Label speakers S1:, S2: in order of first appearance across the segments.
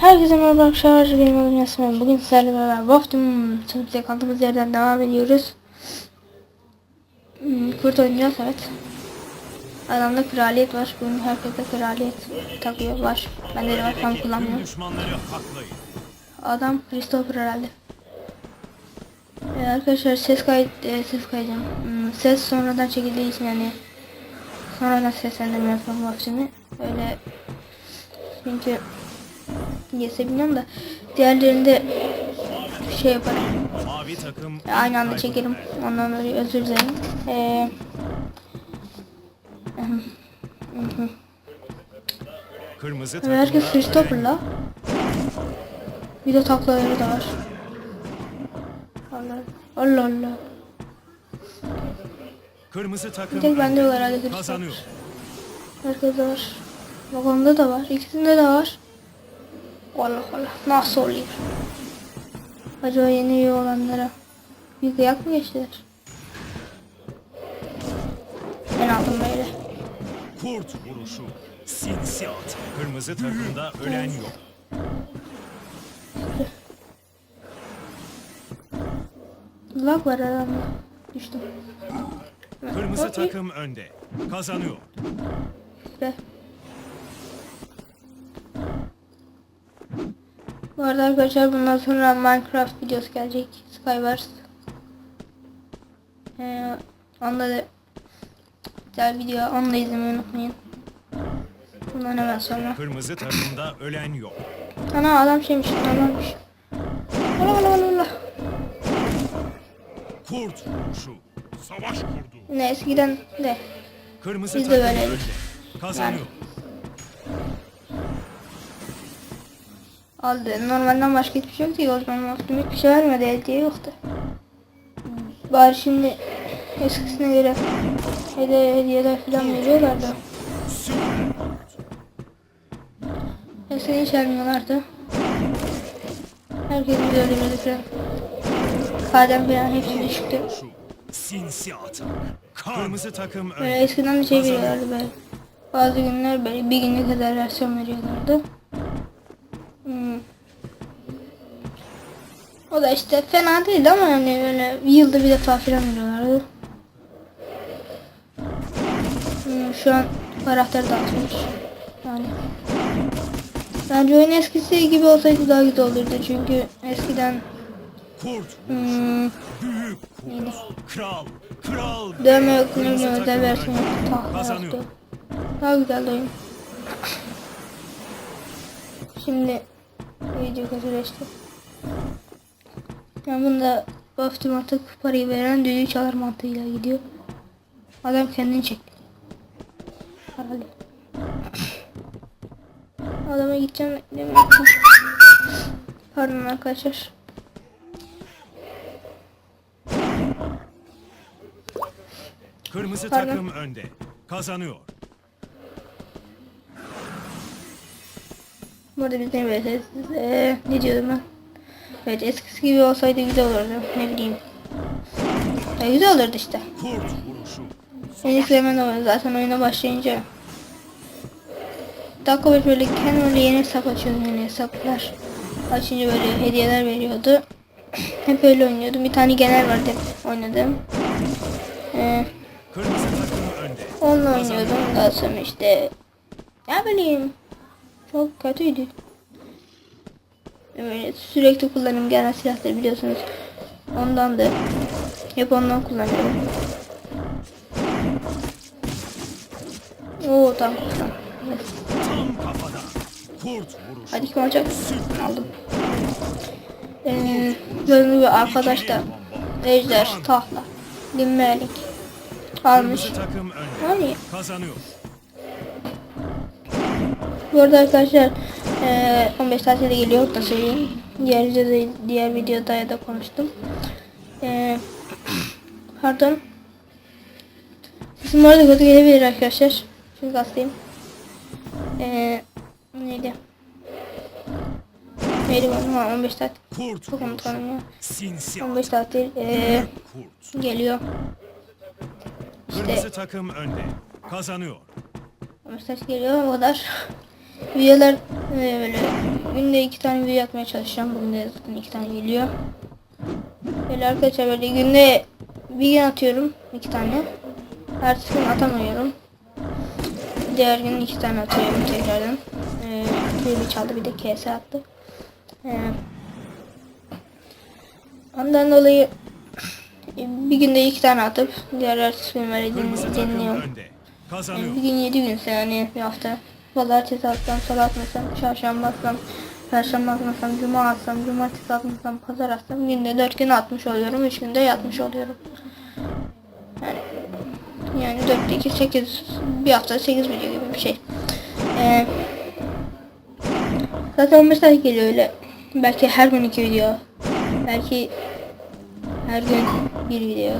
S1: Herkese merhaba arkadaşlar. Benim adım Yasmin. Bugün sizlerle beraber Wolf'tum sınıfta kaldığımız yerden devam ediyoruz. Hmm, Kurt oynayacağız evet. Adamda kraliyet var. Bugün herkese kraliyet takıyor var. Bende de var tam kullanmıyorum. Adam Christopher herhalde. Ee, arkadaşlar ses kayıt e, ses kaydım. Hmm, ses sonradan çekildiği için yani sonradan seslendirme yapıyorum Wolf'tumi. Öyle çünkü Niyeyse bilmiyorum da diğerlerinde şey yaparım.
S2: Mavi takım
S1: Aynı anda çekerim. Ondan dolayı özür dilerim. Ee,
S2: Kırmızı takım
S1: herkes Christopher'la. Bir de taklaları da var. Allah Allah.
S2: Kırmızı takım
S1: Bir tek bende yok herhalde. Christopher.
S2: kazanıyor.
S1: Var. Bak onda da var. İkisinde de var. Allah Allah. Nasıl oluyor? Acaba yeni üye olanlara bir kıyak mı geçtiler? Ben aldım böyle.
S2: Kurt vuruşu. Sinsi at. Kırmızı takımda ölen yok.
S1: Lag var adamda. Düştüm.
S2: Kırmızı
S1: Okey.
S2: takım önde. Kazanıyor.
S1: Be. Bu arada arkadaşlar bundan sonra Minecraft videosu gelecek. Skywars. Ee, onda da güzel video. Onu da izlemeyi unutmayın. Bundan hemen sonra.
S2: Kırmızı takımda ölen yok.
S1: Ana adam şeymiş. Allah Allah Allah Allah.
S2: Kurt vuruşu. Savaş kurdu.
S1: Ne eskiden de.
S2: Kırmızı
S1: Biz de
S2: takım önde. Kazanıyor.
S1: Aldı. Normalden başka hiçbir şey yoktu zaman Optimum hiçbir şey vermedi. Hediye yoktu. Bari şimdi eskisine göre hediye, hediyeler falan veriyorlardı. Eskiden hiç vermiyorlardı. Herkes bizi öldürüyordu falan. Kadem falan hepsi
S2: sinsi atak. Kırmızı takım
S1: Böyle eskiden bir şey veriyorlardı böyle. Bazı günler böyle bir günlük kadar versiyon veriyorlardı. Hmm. O da işte fena değildi ama yani öyle yılda bir defa falan veriyorlardı. Hmm, şu an karakter dağıtılmış. Yani. Bence oyun eskisi gibi olsaydı daha güzel olurdu çünkü eskiden
S2: Kurt vuruşu.
S1: hmm,
S2: Büyük kurt. Kral. Kral.
S1: Dövme yok, ne bileyim yoktu, tahta
S2: Kazanıyor.
S1: Daha güzeldi oyun. Şimdi video kötüleşti. Yani bunda Baftim artık parayı veren düdüğü çalar mantığıyla gidiyor. Adam kendini çekti. Herhalde. Adama gideceğim. Pardon arkadaşlar.
S2: Kırmızı
S1: Pardon.
S2: takım önde. Kazanıyor.
S1: Burada biz ne ee, ne diyordum ben? Evet eskisi gibi olsaydı güzel olurdu. Ne bileyim. Ya güzel olurdu işte.
S2: Kurt vuruşu.
S1: En iyisi hemen oyun zaten oyuna başlayınca. Dakika bir böyle kendi yeni hesap açıyordum yeni hesaplar. Açınca böyle hediyeler veriyordu. Hep öyle oynuyordum. Bir tane genel vardı hep oynadım. Ee. Onunla oynuyordum. Sonra işte ne bileyim çok kötüydü. Böyle sürekli kullanım genel silahları biliyorsunuz. Ondan da hep ondan kullanıyorum. Oo.
S2: Tam vuruşu.
S1: Hadi kim olacak? Aldım. Ee, gördüğünüz gibi arkadaş da Ejder, Tahla, Limmelik
S2: Kırmızı takım önde.
S1: Hani
S2: Kazanıyor.
S1: bu arada arkadaşlar ee, 15 tatilde geliyor da söyleyeyim. Diğer videoda, diğer videoda ya da konuştum. Ee, pardon. Bu arada kötü gelebilir arkadaşlar. Çünkü hastayım. Ee, neydi? Neydi bu? Ha, 15 tatil.
S2: Kurt
S1: Çok unutalım ya.
S2: Sinsi
S1: 15
S2: at.
S1: tatil
S2: Kurt.
S1: geliyor.
S2: Kırmızı takım önde. Kazanıyor.
S1: mesaj geliyor o kadar. Videolar e, böyle günde iki tane video atmaya çalışacağım. Bugün de zaten iki tane geliyor. Böyle arkadaşlar böyle günde bir gün atıyorum iki tane. Ertesi gün atamıyorum. Diğer gün iki tane atıyorum tekrardan. Ee, bir çaldı bir de KS attı. Ee, ondan dolayı bir günde iki tane atıp diğer ertesi gün böyle
S2: Kırmızı
S1: din-
S2: takım
S1: dinliyorum. Yani bir gün yedi günse yani bir hafta. Pazartesi atsam, salı atmasam, çarşamba atsam, perşembe atmasam, cuma atsam, cumartesi atmasam, pazar atsam günde dört gün atmış oluyorum, üç günde yatmış oluyorum. Yani yani 4 2 8 bir hafta 8 video gibi bir şey. Ee, zaten 15 dakika geliyor öyle. Belki her gün iki video. Belki her gün bir video.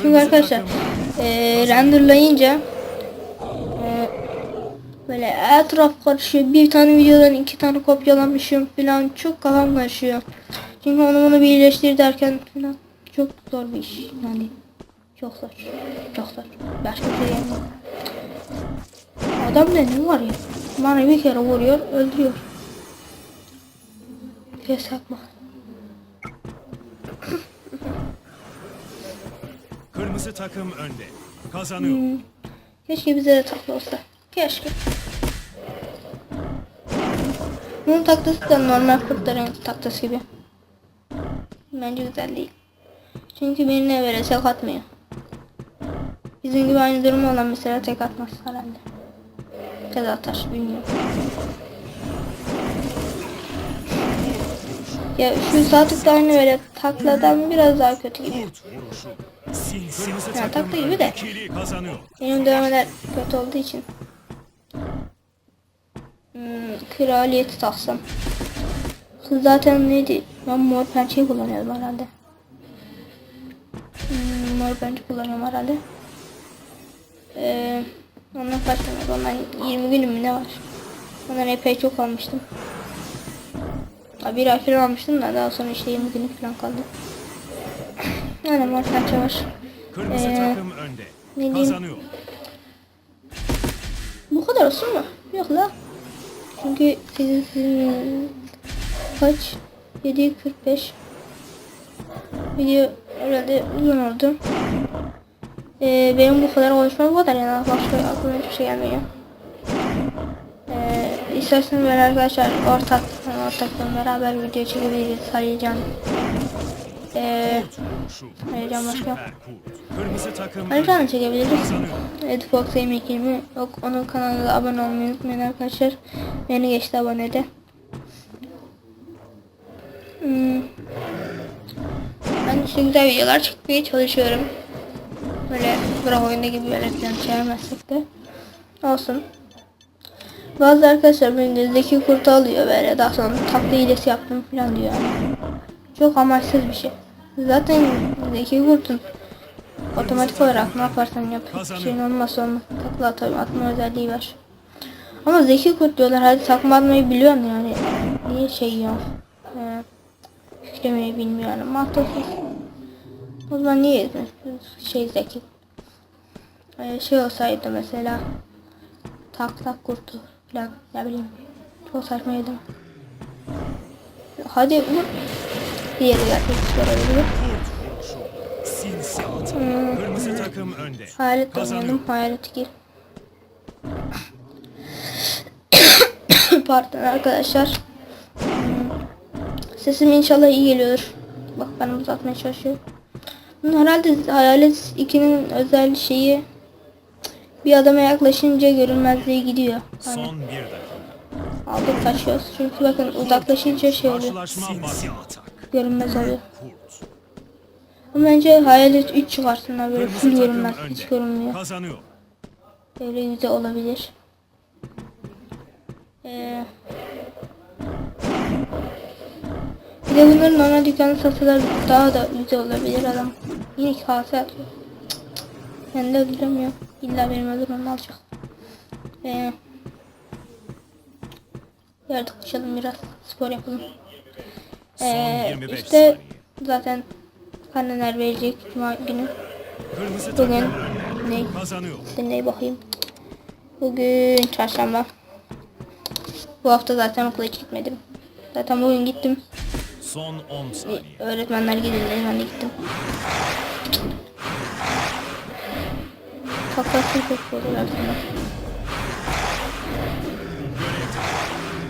S1: Şimdi arkadaşlar eee renderlayınca eee, böyle etraf karışıyor. Bir tane videodan iki tane kopyalamışım falan çok kafam karışıyor. Çünkü onu bunu birleştir derken falan çok zor bir iş yani. Çok zor. Çok zor. Başka bir şey gelmiyor. Adam ne ne var ya? Bana bir kere vuruyor, öldürüyor. Kes yapma.
S2: Kırmızı takım önde. Kazanıyor.
S1: Keşke bize de takla olsa. Keşke. Bunun taklası da normal kurtların taklası gibi. Bence güzel değil. Çünkü birine böyle tek atmıyor. Bizim gibi aynı durum olan mesela tek atmaz herhalde. Ya da atar bilmiyorum. Ya şu de aynı böyle takladan biraz daha kötü gibi.
S2: Kurt vuruşu. Sinsi. Kırmızı
S1: Ya,
S2: takım
S1: takla gibi de. Benim dövmeler kötü olduğu için. Hmm, kraliyeti taksam. Zaten neydi? Ben mor pençeyi kullanıyorum herhalde. Hmm, mor pençe kullanıyorum herhalde. Ee, ondan kaç var? Ondan 20 günüm ne var? Ondan epey çok almıştım. Bir ay falan almıştım da daha sonra işte 20 günlük falan kaldı. Yani mor pençe var.
S2: Kırmızı
S1: Ee, ne diyeyim? Bu kadar olsun mu? Yok la. Çünkü sizin kaç? 7.45 Video herhalde uzun oldu. Ee, benim bu kadar konuşmam bu kadar yani başka aklıma hiçbir şey gelmiyor. Ee, isterseniz ben arkadaşlar ortak yani ortakla beraber video çekebiliriz Halilcan. Ee. Halilcan başka. Halilcan'ı
S2: önde.
S1: çekebiliriz. Edfox M20 yok onun kanalına abone olmayı unutmayın arkadaşlar. Beni geçti abonede. Hmm. Ben işte güzel videolar çekmeye çalışıyorum. Böyle bırak oyunda gibi böyle falan çevirmezsek de. Olsun. Bazı arkadaşlar beni zeki kurtu alıyor böyle daha sonra takla hilesi yaptım falan diyor. Çok amaçsız bir şey. Zaten zeki kurtun Otomatik olarak ne yaparsan yap. Bir şeyin olmazsa olmaz. Takla atma, atma özelliği var. Ama zeki kurt diyorlar. Hadi takma atmayı biliyorsun yani. Niye şey ya? Ee, yüklemeyi bilmiyor yani. Mantıksız. O zaman niye? Şey zeki. Ee, şey olsaydı mesela. Tak tak kurtu falan. Ne bileyim. Çok saçmaydı. Hadi vur. Diğeri işler olabilir.
S2: Sinsi at. Kırmızı takım önde.
S1: Hayalet oynadım. Hayalet gir. Pardon arkadaşlar. Hmm. Sesim inşallah iyi geliyordur. Bak ben uzatmaya çalışıyorum. Herhalde Hayalet 2'nin özel şeyi bir adama yaklaşınca görünmezliğe gidiyor. Hani
S2: Son bir dakika.
S1: aldık kaçıyoruz. Çünkü bakın uzaklaşınca şey oluyor. Görünmez oluyor. Ama bence Hayalet 3 çıkarsınlar böyle full görünmez. Hiç görünmüyor.
S2: Kazanıyor.
S1: Böyle güzel olabilir. Ee, bir de bunların normal dükkanı satsalar daha da güzel olabilir adam. Yine kase atıyor. Ben de öldüremiyorum. İlla benim öldürmem alacak. Ee, yerde koşalım biraz. Spor yapalım. Ee,
S2: 25
S1: işte zaten karneler verecek cuma günü. Bugün ne? Dinleye bakayım. Bugün çarşamba. Bu hafta zaten okula hiç gitmedim. Zaten bugün gittim.
S2: Son 10 saniye.
S1: Öğretmenler gidildi. Ben de gittim. Kakasını kokuyorlar sana.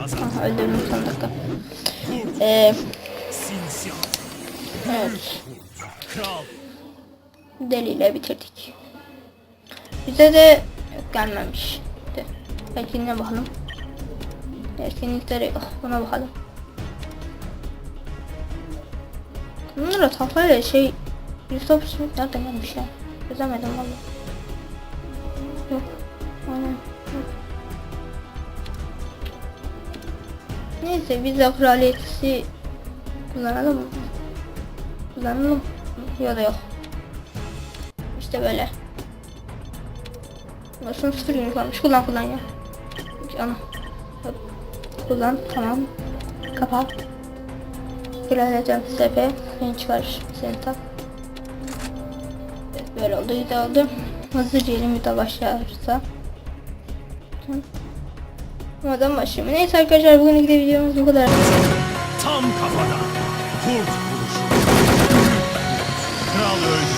S2: Kazan.
S1: Aha öldürdüm son dakika. Ee, evet. Deliyle bitirdik. Bize de yok, gelmemiş. De. Etkinliğe bakalım. Etkinlikleri yok. Buna bakalım. Bunlara tahtayla şey Christopher Smith nereden gelmiş ya? Çözemedim valla. Neyse biz de kraliyeti kullanalım mı? Kullanalım. Ya da yok. İşte böyle. Nasıl sıfır varmış. Kullan kullan ya. Hop. Kullan. Tamam. Kapat. Kraliyetten sepe. Seni çıkar. Seni tak. Evet, böyle oldu. Güzel oldu. Hızlıca elim bir de başlarsa. Buradan başlayayım. Neyse arkadaşlar bugün de videomuz bu kadar.
S2: Tam kafada. Kurt vuruşu. Kral öldü.